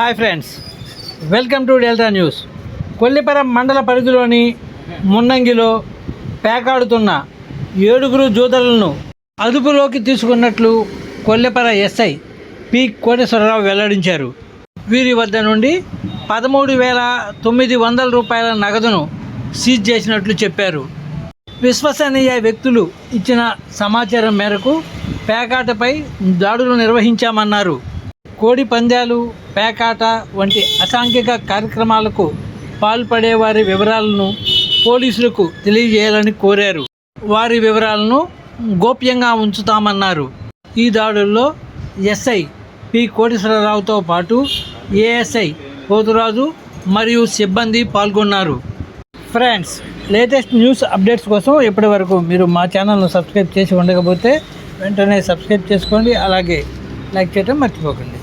Hi friends. Welcome to Delta news. Kolliparam మండల పరిధిలోని మున్నంగిలో పేకాడుతున్న ఏడుగురు జూదలను అదుపులోకి తీసుకున్నట్లు కొల్లిపర ఎస్ఐ పి. కోటేశ్వరరావు వెల్లడించారు. వీరి వద్ద నుండి పదమూడు వేల తొమ్మిది వందల రూపాయల నగదును సీజ్ చేసినట్లు చెప్పారు. విశ్వసనీయ వ్యక్తులు ఇచ్చిన సమాచారం మేరకు పేకాటపై దాడులు నిర్వహించామన్నారు. కోడి పందాలు పేకాట వంటి అసాంఘిక కార్యక్రమాలకు పాల్పడే వారి వివరాలను పోలీసులకు తెలియజేయాలని కోరారు. వారి వివరాలను గోప్యంగా ఉంచుతామన్నారు. ఈ దాడుల్లో ఎస్ఐ పి. కోటేశ్వరరావుతో పాటు ఏఎస్ఐ పోతురాజు మరియు సిబ్బంది పాల్గొన్నారు. ఫ్రెండ్స్ లేటెస్ట్ న్యూస్ అప్డేట్స్ కోసం ఇప్పటి వరకు మీరు మా ఛానల్ను సబ్స్క్రైబ్ చేసి ఉండకపోతే వెంటనే సబ్స్క్రైబ్ చేసుకోండి. అలాగే లైక్ చేయడం మర్చిపోకండి.